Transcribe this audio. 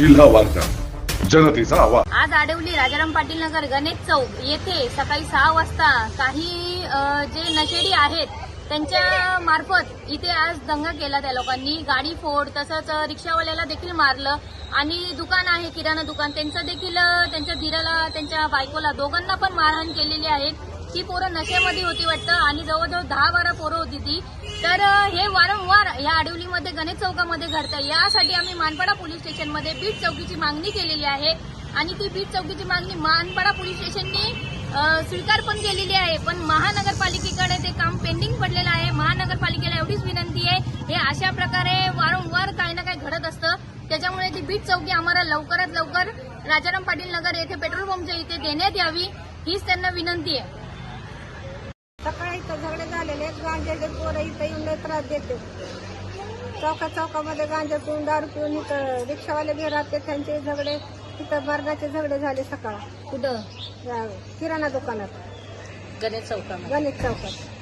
जिल्हा वार्ता. जनतेचा आवाज. आज आडवली राजाराम पाटील नगर गणेश चौक येथे सकाळी सहा वाजता काही अ, जे नशेडी आहेत त्यांच्या मार्फत इथे आज दंगा केला त्या लोकांनी. गाडी फोड तसंच अ, रिक्षावाल्याला देखील मारलं आणि दुकान आहे किराणा दुकान. त्यांचं देखील अ, त्यांच्या धीराला त्यांच्या बायकोला दोघांना पण मारहाण केलेली आहे. ती पोरं नशेमध्ये होती वाटतं. आणि जवळजवळ दहा बारा पोरं होती ती. तर हे वारंवार या आडवलीमध्ये गणेश चौकामध्ये घडतं यासाठी आम्ही मानपाडा पोलीस स्टेशनमध्ये बीट चौकीची मागणी केलेली आहे. आणि ती बीट चौकीची मागणी मानपाडा पोलीस स्टेशननी स्वीकार पण केलेली आहे. पण महानगरपालिकेकडे ते काम पेंडिंग पडलेलं आहे. महानगरपालिकेला एवढीच विनंती आहे. हे अशा प्रकारे वारंवार काही ना काही घडत असतं. त्याच्यामुळे ती बीट चौकी आम्हाला लवकरात लवकर राजाराम पाटील नगर येथे पेट्रोल पंपच्या इथे देण्यात यावी हीच त्यांना विनंती आहे. इथं झगडे झालेले आहेत. गांजाचे पोरं इथं येऊन त्रास देते. चौका चौकामध्ये गांजा पिऊन दारू पिऊन इथं रिक्षावाले बी राहते त्यांचे झगडे इथं बर्गाचे झगडे झाले सकाळ. कुठं? किराणा दुकानात. गणेश चौकामध्ये. गणेश चौकात.